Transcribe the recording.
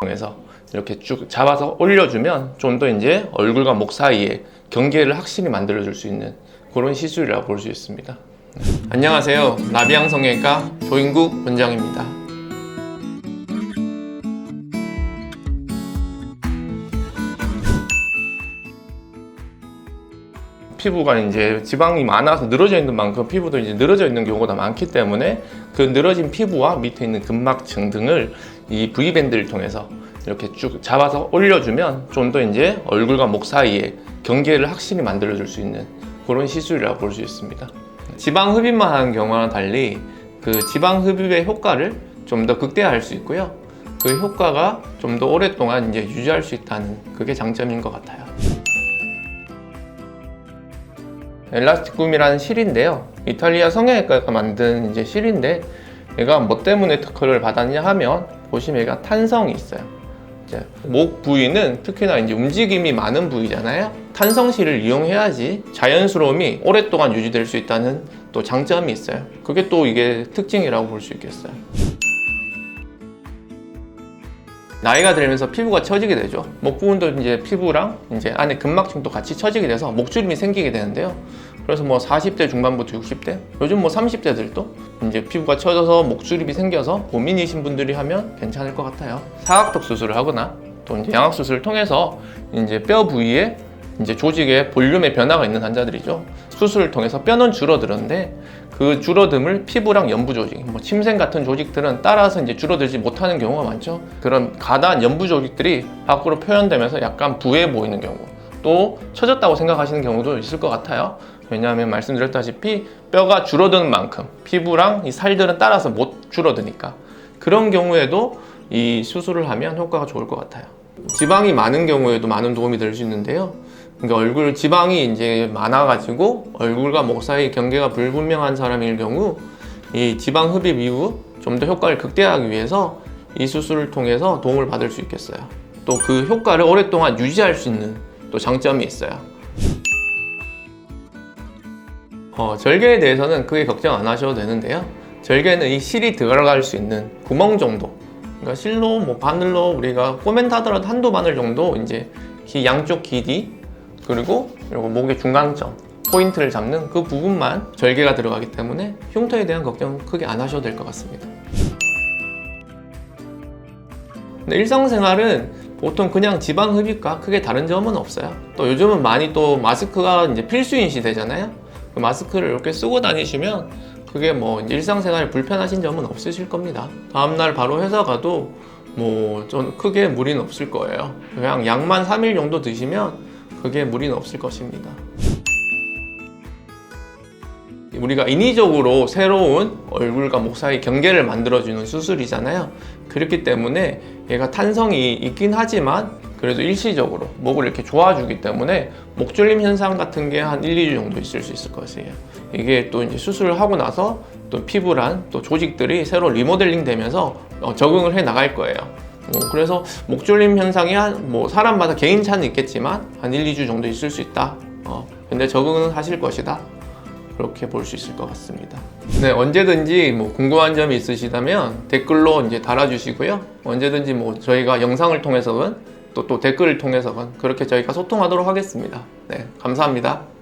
통해서 이렇게 쭉 잡아서 올려주면 좀 더 이제 얼굴과 목 사이에 경계를 확실히 만들어줄 수 있는 그런 시술이라고 볼 수 있습니다. 안녕하세요. 나비양 성형외과 조인국 원장입니다. 피부가 이제 지방이 많아서 늘어져 있는 만큼 피부도 이제 늘어져 있는 경우가 많기 때문에 그 늘어진 피부와 밑에 있는 근막층 등을 이 V밴드를 통해서 이렇게 쭉 잡아서 올려주면 좀 더 이제 얼굴과 목 사이에 경계를 확실히 만들어줄 수 있는 그런 시술이라고 볼 수 있습니다. 지방 흡입만 하는 경우와는 달리 그 지방 흡입의 효과를 좀 더 극대화할 수 있고요. 그 효과가 좀 더 오랫동안 이제 유지할 수 있다는 그게 장점인 것 같아요. 엘라스틱붐이라는 실인데요. 이탈리아 성형외과가 만든 이제 실인데 얘가 뭐 때문에 특허를 받았냐 하면 보시면 얘가 탄성이 있어요. 목 부위는 특히나 이제 움직임이 많은 부위잖아요. 탄성실을 이용해야지 자연스러움이 오랫동안 유지될 수 있다는 또 장점이 있어요. 그게 또 이게 특징이라고 볼 수 있겠어요. 나이가 들면서 피부가 처지게 되죠. 목 부분도 이제 피부랑 이제 안에 근막층도 같이 처지게 돼서 목주름이 생기게 되는데요. 그래서 뭐 40대 중반부터 60대, 요즘 뭐 30대들도 이제 피부가 처져서 목주름이 생겨서 고민이신 분들이 하면 괜찮을 것 같아요. 사각턱 수술을 하거나 또 이제 양악 수술을 통해서 이제 뼈 부위에 이제 조직의 볼륨의 변화가 있는 환자들이죠. 수술을 통해서 뼈는 줄어드는데 그 줄어듦을 피부랑 연부 조직, 뭐 침생 같은 조직들은 따라서 이제 줄어들지 못하는 경우가 많죠. 그런 가다한 연부 조직들이 밖으로 표현되면서 약간 부해 보이는 경우, 또 처졌다고 생각하시는 경우도 있을 것 같아요. 왜냐하면 말씀드렸다시피 뼈가 줄어드는 만큼 피부랑 이 살들은 따라서 못 줄어드니까 그런 경우에도 이 수술을 하면 효과가 좋을 것 같아요. 지방이 많은 경우에도 많은 도움이 될 수 있는데요. 그러니까 얼굴 지방이 이제 많아가지고 얼굴과 목 사이 경계가 불분명한 사람일 경우 이 지방 흡입 이후 좀 더 효과를 극대화하기 위해서 이 수술을 통해서 도움을 받을 수 있겠어요. 또 그 효과를 오랫동안 유지할 수 있는 또 장점이 있어요. 어, 절개에 대해서는 크게 걱정 안 하셔도 되는데요. 절개는 이 실이 들어갈 수 있는 구멍 정도. 그러니까 실로 뭐 바늘로 우리가 꼬맨 하더라도 한두 바늘 정도 이제 기 양쪽 길이 그리고 그리고 목의 중간점 포인트를 잡는 그 부분만 절개가 들어가기 때문에 흉터에 대한 걱정 크게 안 하셔도 될 것 같습니다. 근데 일상생활은 보통 그냥 지방 흡입과 크게 다른 점은 없어요. 또 요즘은 많이 또 마스크가 이제 필수인 시대잖아요. 그 마스크를 이렇게 쓰고 다니시면 그게 뭐 일상생활에 불편하신 점은 없으실 겁니다. 다음날 바로 회사 가도 뭐 좀 크게 무리는 없을 거예요. 그냥 약만 3일 정도 드시면 그게 무리는 없을 것입니다. 우리가 인위적으로 새로운 얼굴과 목 사이 경계를 만들어주는 수술이잖아요. 그렇기 때문에 얘가 탄성이 있긴 하지만 그래도 일시적으로 목을 이렇게 조아주기 때문에 목졸림 현상 같은 게 한 1, 2주 정도 있을 수 있을 것이에요. 이게 또 이제 수술을 하고 나서 또 피부란 또 조직들이 새로 리모델링 되면서 어, 적응을 해 나갈 거예요. 어, 그래서 목졸림 현상이 한 뭐 사람마다 개인 차는 있겠지만 한 1, 2주 정도 있을 수 있다. 어, 근데 적응은 하실 것이다. 그렇게 볼 수 있을 것 같습니다. 네, 언제든지 뭐 궁금한 점이 있으시다면 댓글로 이제 달아주시고요. 언제든지 뭐 저희가 영상을 통해서건 또, 또 댓글을 통해서건 그렇게 저희가 소통하도록 하겠습니다. 네, 감사합니다.